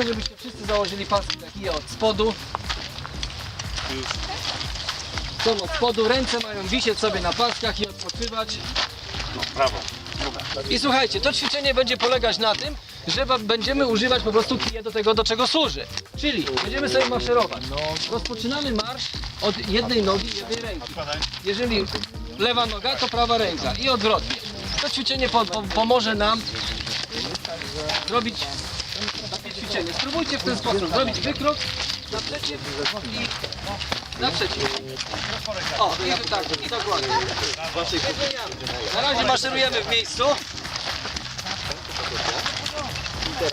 Proszę, żebyście wszyscy założyli paski takie od spodu. Są od spodu, ręce mają wisieć sobie na paskach i odpoczywać. Brawo. I słuchajcie, to ćwiczenie będzie polegać na tym, że wa- będziemy używać po prostu kije do tego, do czego służy. Czyli będziemy sobie maszerować. Rozpoczynamy marsz od jednej nogi i jednej ręki. Jeżeli lewa noga, to prawa ręka i odwrotnie. To ćwiczenie po, po, pomoże nam zrobić ćwiczenie. Spróbujcie w ten sposób zrobić wykrok naprzeciw i naprzeciw. O, i tak, i dokładnie. Na razie maszerujemy w miejscu.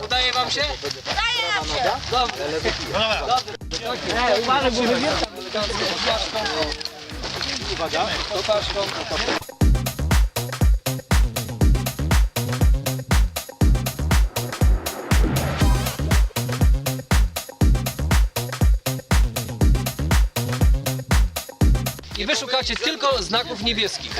Udaje wam się? Udaje się! Dobrze. Dobrze. Uważaj, bo elegancko. Wy szukacie tylko znaków niebieskich.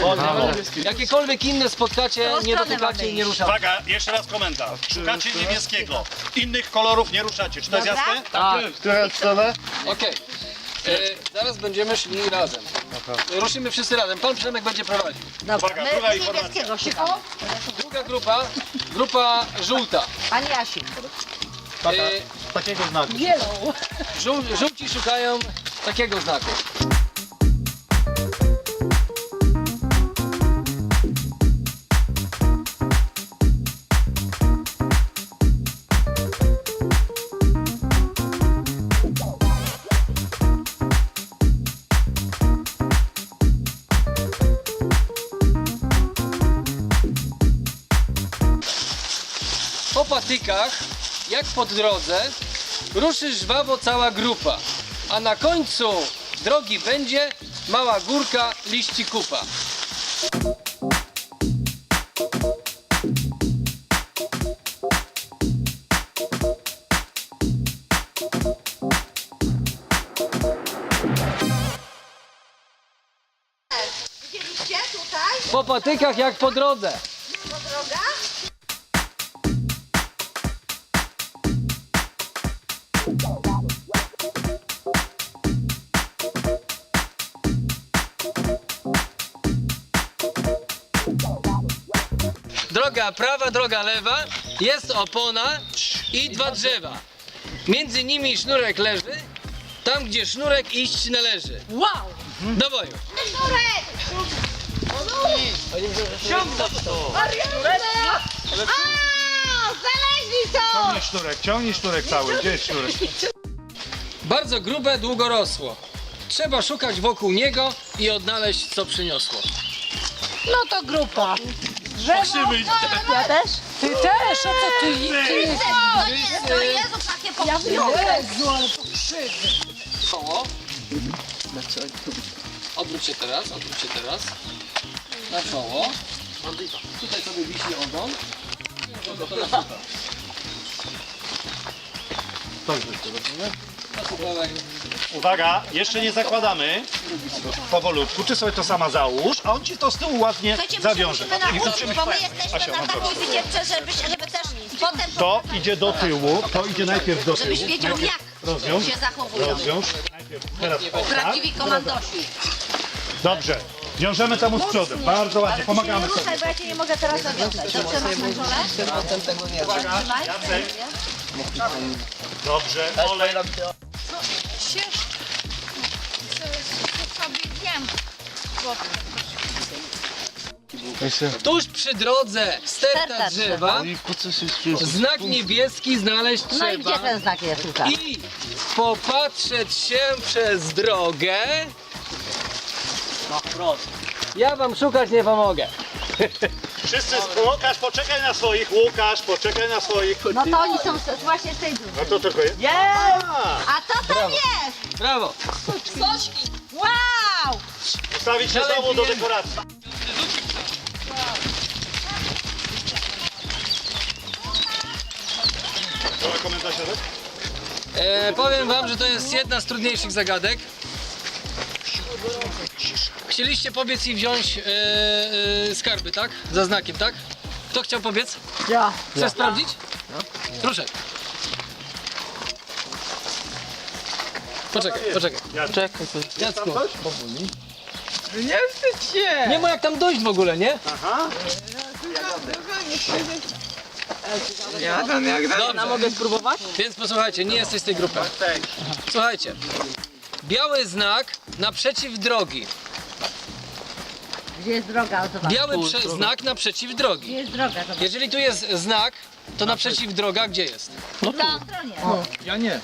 Jakiekolwiek inne spotkacie, nie dotykacie i nie ruszacie. Uwaga, jeszcze raz komentarz. Szukacie niebieskiego. Innych kolorów nie ruszacie. Czy to jest jasne? Tak. W którą stronę? Okej. E, Zaraz będziemy szli razem. Ruszymy wszyscy razem. Pan Przemek będzie prowadził. Uwaga, druga informacja. niebieskiego szukamy. Druga grupa, grupa żółta. Pan Jasiu. E, Takiego znaku. żół, żółci szukają takiego znaku. Patykach, jak po drodze, ruszy żwawo cała grupa, a na końcu drogi będzie mała górka liści kupa. Po patykach jak po drodze. Po droga? Droga prawa, droga lewa, jest opona i dwa drzewa. Między nimi sznurek leży, tam gdzie sznurek iść należy. Wow! Do boju. Sznurek! A, znaleźli to! Ciągnij sznurek, ciągnij sznurek cały. Gdzie jest sznurek? Bardzo grube, długorosło. Trzeba szukać wokół niego i odnaleźć co przyniosło. No to grupa. Krzywy. Ja też? Ty też, a co ty? ty To nie, to Jezu, takie popsuły. Jezu, ale to krzywdy. Koło. Odwróć się teraz, odwróć się teraz. Na czoło. Tutaj sobie wisi ogon. Uwaga, jeszcze nie zakładamy. Powolutku. Ty sobie to sama załóż, a on ci to z tyłu ładnie zawiąże. musimy I nauczyć, uczymy bo my jesteśmy Asia, na takiej wycieczce, żeby, żeby też potem To idzie do tyłu, to idzie najpierw do tyłu. żebyś wiedział jak Rozwiąż, się zachowują. rozwiąż. Najpierw teraz o, tak. Prawdziwi komandosi. Dobrze. Wiążemy temu z przodu. Bardzo ładnie, pomagamy sobie. Bo ja cię nie mogę teraz zawiązać. Dobrze, masz na czole? Uwaga, Jacek. Dobrze, olej. Tuż przy drodze sterta Sterta drzewa, znak niebieski znaleźć No i gdzie trzeba. ten znak jest, Łukasz? I popatrzeć się przez drogę. Ja wam szukać nie pomogę. Wszyscy, Łukasz, poczekaj na swoich, Łukasz, poczekaj na swoich. No to oni są z- właśnie z tej drugiej. No to tylko jest. A co tam jest? Brawo. Wow! Się Dalej znowu do dekoracji. Dobra, komentarz Jarek? E, powiem wam, że to jest jedna z trudniejszych zagadek. Chcieliście pobiec i wziąć e, e, skarby, tak? Za znakiem, tak? Kto chciał pobiec? Ja. Chcesz sprawdzić? Proszę. Poczekaj, poczekaj. Czekaj, Jacku, Nie wstydź się! nie ma jak tam dojść w ogóle, nie? Ja tam jak Dobrze. mogę spróbować? Więc posłuchajcie, nie jesteś z tej grupy. Słuchajcie. Biały znak naprzeciw drogi. Gdzie jest droga? Zobacz. Biały prze- znak naprzeciw Gdzie drogi. jest droga? Zobacz. Jeżeli tu jest znak, to naprzeciw droga gdzie jest? Na stronie.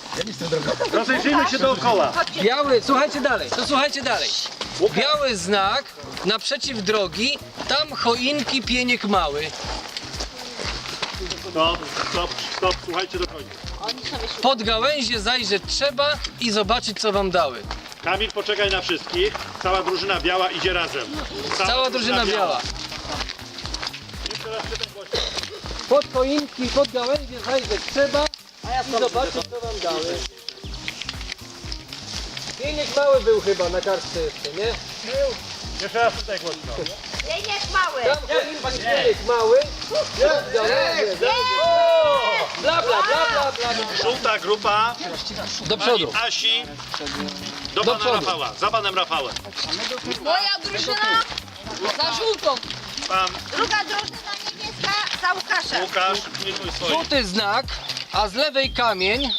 Rozejrzyjmy się dookoła. Biały, słuchajcie dalej, to słuchajcie dalej. Biały znak naprzeciw drogi, tam choinki pieniek mały. Stop, stop, stop, słuchajcie do końca. Pod gałęzie zajrzeć trzeba i zobaczyć co wam dały. Kamil, poczekaj na wszystkich. Cała drużyna biała idzie razem. Cała drużyna biała. Pod choinki, pod gałęzie zajrzeć trzeba i zobaczyć co wam dały. Pieniek mały był chyba na kartce jeszcze, nie? Jeszcze raz tutaj głośno. Pieniek mały. Tam choinki pieniek mały. Pod gałęzie zajrzeć. Bla bla bla bla bla. Żółta grupa Do przodu. pani Asi do, Do pana przodu. Rafała. Za panem Rafałem. Moja drużyna za żółtą. Pan Druga drużyna niebieska za Łukaszem. Łukasz, pilnuj swoich. Żółty znak, a z lewej kamień.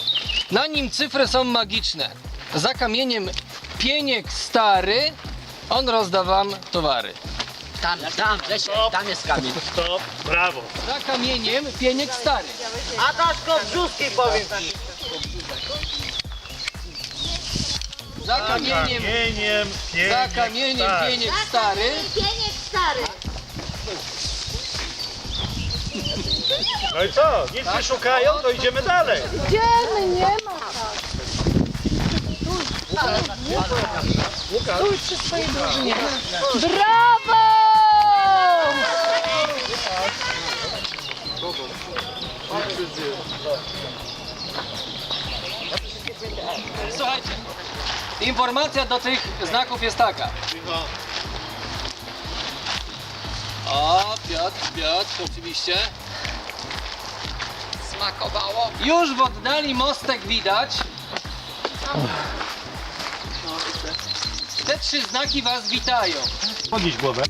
Na nim cyfry są magiczne. Za kamieniem pieniek stary. On rozda wam towary. Tam, tam, Grzesiek, tam jest kamień. Stop, brawo. Za kamieniem pieniek stary. Adaszko brzuski powiem ci. Za kamieniem, Kamieniem, za kamieniem tak. pieniek stary. Pieniek stary. No i co? Nic nie szukają, to idziemy dalej. Idziemy, nie ma. Stój przy swojej drużynie. Brawo! Słuchajcie, informacja do tych znaków jest taka. O, Piotr, Piotr, oczywiście. Smakowało. Już w oddali mostek widać. Trzy znaki was witają. Podnieś głowę.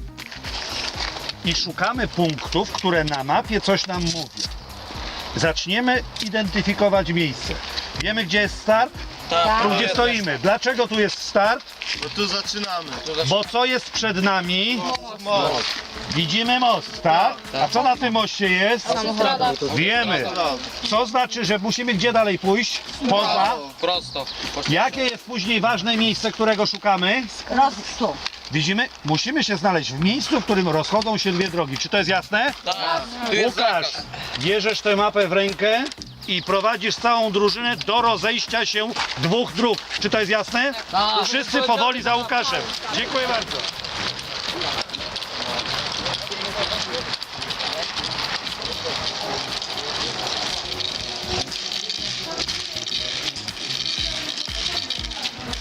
I szukamy punktów, które na mapie coś nam mówią. Zaczniemy identyfikować miejsce. Wiemy, gdzie jest start? Tu, gdzie stoimy. Dlaczego tu jest start? Bo tu zaczynamy. Bo co jest przed nami? Widzimy most, tak? A co na tym moście jest? Wiemy. Co znaczy, że musimy gdzie dalej pójść? Poza. Prosto. Jakie jest później ważne miejsce, którego szukamy? Rozstół. Widzimy? Musimy się znaleźć w miejscu, w którym rozchodzą się dwie drogi. Czy to jest jasne? Łukasz, bierzesz tę mapę w rękę i prowadzisz całą drużynę do rozejścia się dwóch dróg. Czy to jest jasne? Wszyscy powoli za Łukaszem. Dziękuję bardzo.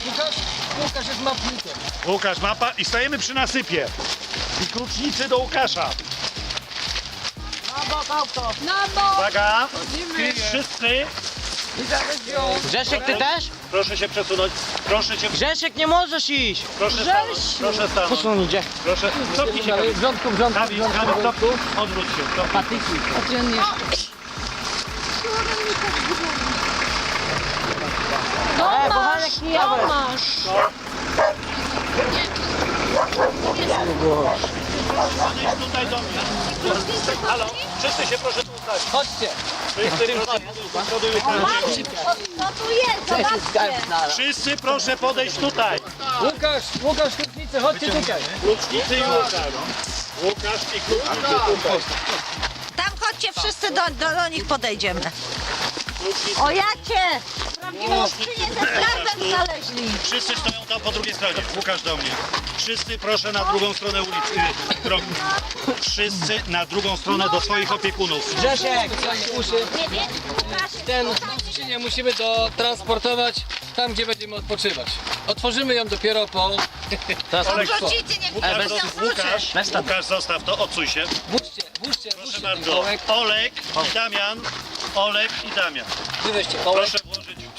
Łukasz, Łukasz jest mapnikiem. Łukasz, mapa i stajemy przy nasypie. I klucznicy do Łukasza. Na bok. Uwaga, wszyscy, Grzesiek, ty też? proszę się przesunąć, proszę cię, Grzesiek, nie możesz iść. proszę stanąć, proszę stanąć, Posun idzie. proszę, cofnij się, Dalej, w rządku, w rządku, w Kamil, rządku. Kamil, cofnij, odwróć się, cofnij. E, kochanek, nie Ja masz. Podejdź tutaj do mnie. Halo, wszyscy się proszę tu. Chodźcie. Co tu jest? Zobaczcie. Wszyscy proszę podejść tutaj. Łukasz, Łukasz Kutnicy, chodźcie tutaj. Klucznicy i Łukasz. Łukasz i klucznicy tutaj. Tam chodźcie wszyscy do, do, do nich podejdziemy. O jacie! Prawdziwą znaleźli. wszyscy stoją tam po drugiej stronie. Łukasz do mnie. Wszyscy proszę na drugą stronę ulicy. Drogi. Wszyscy na drugą stronę do swoich opiekunów. Grzesiek, uszy. Nie wiem, Łukasz. Ten skrzynię musimy dotransportować tam, gdzie będziemy odpoczywać. Otworzymy ją dopiero po... Transporcie. Nie Łukasz, Łukasz, Łukasz, zostaw to, odsuń się. Włóżcie, włóżcie, Proszę włóżcie ten bardzo. kołek. Olek i Damian. Olek i Damian. Wy weźcie kołek. Proszę.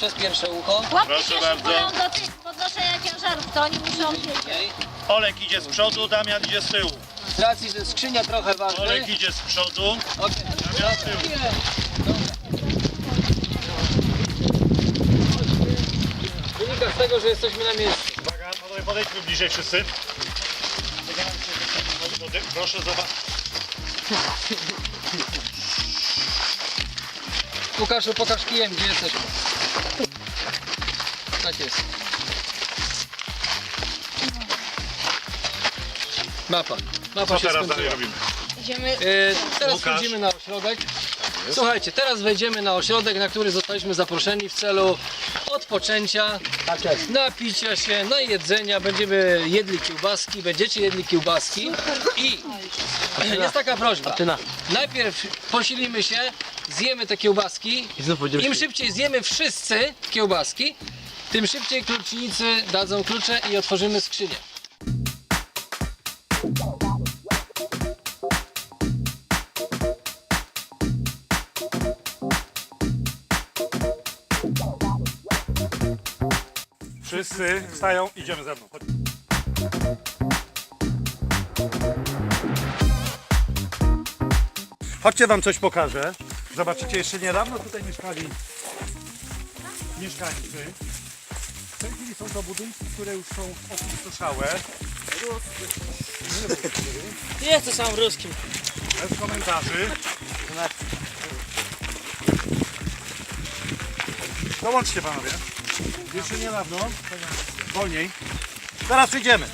Przez pierwsze ucho. Chłopcy Proszę się bardzo. szykują do tych podnoszenia ciężarów, to oni muszą wiedzieć. Olek idzie z przodu, Damian idzie z tyłu. Z racji, że skrzynia trochę waży. Olek idzie z przodu, Okej. Damian z tyłu. Wynika z tego, że jesteśmy na miejscu. Uwaga, panowie, podejdźmy bliżej wszyscy. Proszę zobaczyć. Łukaszu, pokaż kijem, gdzie jesteśmy. Tak jest. Mapa. Mapa Co się teraz skończyła. dalej robimy? E, teraz Łukasz. wchodzimy na ośrodek. Słuchajcie, teraz wejdziemy na ośrodek, na który zostaliśmy zaproszeni w celu odpoczęcia, napicia się, najedzenia. Będziemy jedli kiełbaski, będziecie jedli kiełbaski i jest taka prośba. Najpierw posilimy się, zjemy te kiełbaski. Im szybciej zjemy wszyscy kiełbaski, tym szybciej klucznicy dadzą klucze i otworzymy skrzynię. Wszyscy wstają, idziemy ze mną. Chodź. Chodźcie wam coś pokażę. Zobaczycie, jeszcze niedawno tutaj mieszkali mieszkańcy. Są to budynki, które już są opustoszałe. Jest to sam ruskim. Bez komentarzy. Dołączcie panowie. Jeszcze niedawno. Wolniej. Teraz przyjdziemy.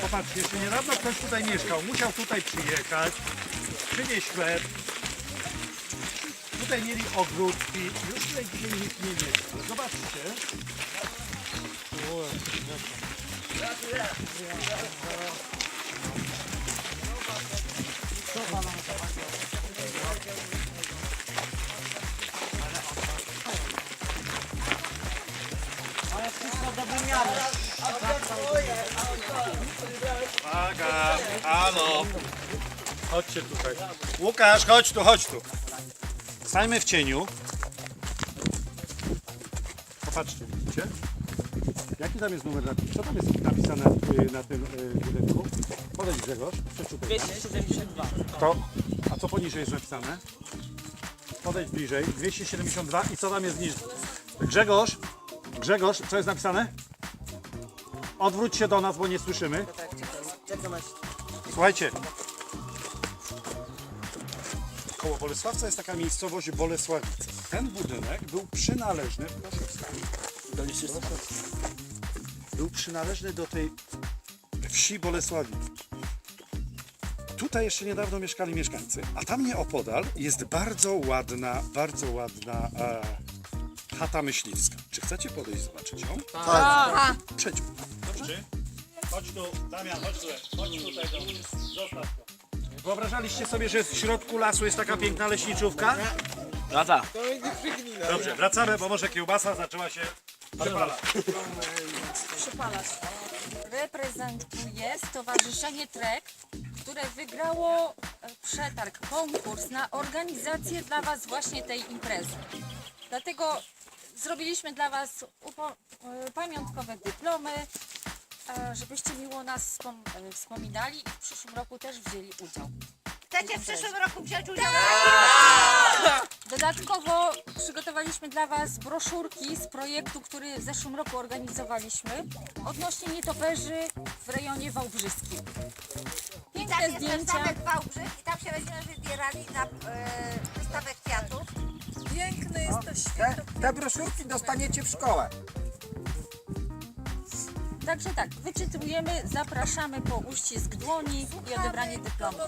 Popatrzcie, jeszcze niedawno ktoś tutaj mieszkał. Musiał tutaj przyjechać, przynieść chleb. Tutaj mieli ogródki. Już tutaj dzisiaj nikt nie mieszka. Zobaczcie. Uwaga, halo. Chodźcie tutaj. Łukasz, chodź tu, chodź tu. Stajmy w cieniu. Popatrzcie, widzicie? Jaki tam jest numer napisany? Co tam jest napisane y, na tym y, budynku? Podejdź Grzegorz, przeczytaj. 272. To, a co poniżej jest napisane? Podejdź bliżej. 272 i co tam jest niżej? Grzegorz, Grzegorz, co jest napisane? Odwróć się do nas, bo nie słyszymy. Słuchajcie. Koło Bolesławca jest taka miejscowość Bolesławice. Ten budynek był przynależny, proszę wstać. Był przynależny do tej wsi Bolesławic. Tutaj jeszcze niedawno mieszkali mieszkańcy, a tam nieopodal jest bardzo ładna, bardzo ładna e, chata myśliwska. Czy chcecie podejść zobaczyć ją? Tak. Przejdźmy. Dobrze? Chodź tu, Damian, chodź tu, chodź tutaj do mnie. Zostaw to. Wyobrażaliście sobie, że w środku lasu jest taka piękna leśniczówka? No tak. Dobrze, wracamy, bo może kiełbasa zaczęła się przepalać. reprezentuje Stowarzyszenie Trek, które wygrało e, przetarg, konkurs na organizację dla Was właśnie tej imprezy. Dlatego zrobiliśmy dla Was upo- e, pamiątkowe dyplomy, żebyście miło nas wspom- e, wspominali i w przyszłym roku też wzięli udział. Chcecie w przyszłym roku wziąć udział? Dodatkowo przygotowaliśmy dla Was broszurki z projektu, który w zeszłym roku organizowaliśmy odnośnie nietoperzy w rejonie wałbrzyskim. Tam Piękne jest zdjęcia. zamek Wałbrzych i tam się będziemy wybierali na e, wystawę kwiatów. Piękny jest to święto. Te broszurki dostaniecie w szkołę. Także tak, wyczytujemy, zapraszamy po uścisk dłoni i odebranie dyplomu.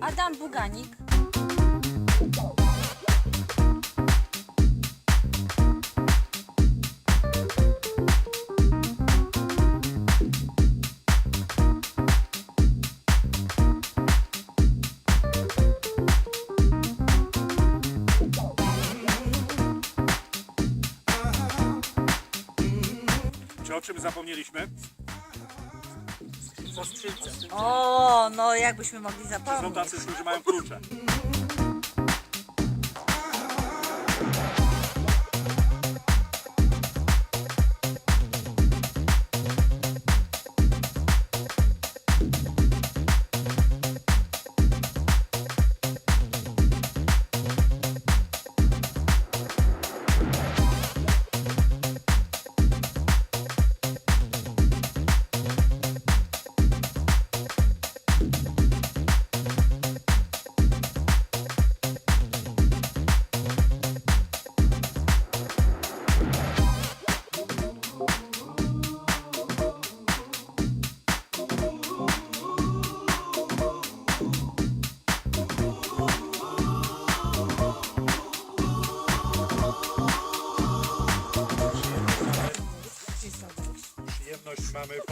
Adam Buganik. Czym zapomnieliśmy? O, no jakbyśmy mogli Są zapomnieć. tacy, którzy mają klucze.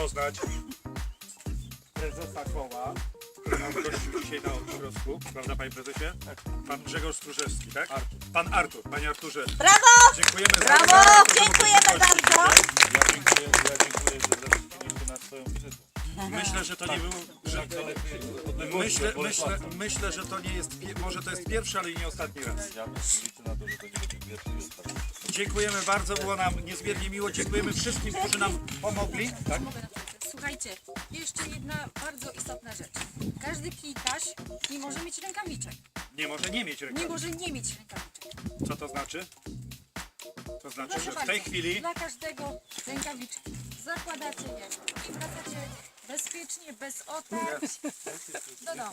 Poznać prezesa koła, gościł dzisiaj na okrosku. Prawda, panie prezesie? Pan Grzegorz Stróżewski, tak? Pan Artur. Panie Arturze, Brawo! dziękujemy Brawo! bardzo. Dziękujemy bardzo! Ja dziękuję, ja dziękuję, że zaprosiliście na swoją wizytę. Myślę, że to nie było. Że, myślę, myślę, myślę, że to nie jest. Może to jest pierwszy, ale i nie ostatni raz. Dziękujemy bardzo, było nam niezmiernie miło. Dziękujemy wszystkim, którzy nam pomogli. Tak? Słuchajcie, jeszcze jedna bardzo istotna rzecz. Każdy kijkaś nie może mieć rękawiczek. Nie może nie mieć Nie rękawiczek. może nie mieć rękawiczek. Co to znaczy? To znaczy, że w tej chwili dla każdego rękawiczki. Zakładacie je i wracacie bezpiecznie, bez otarć do domu.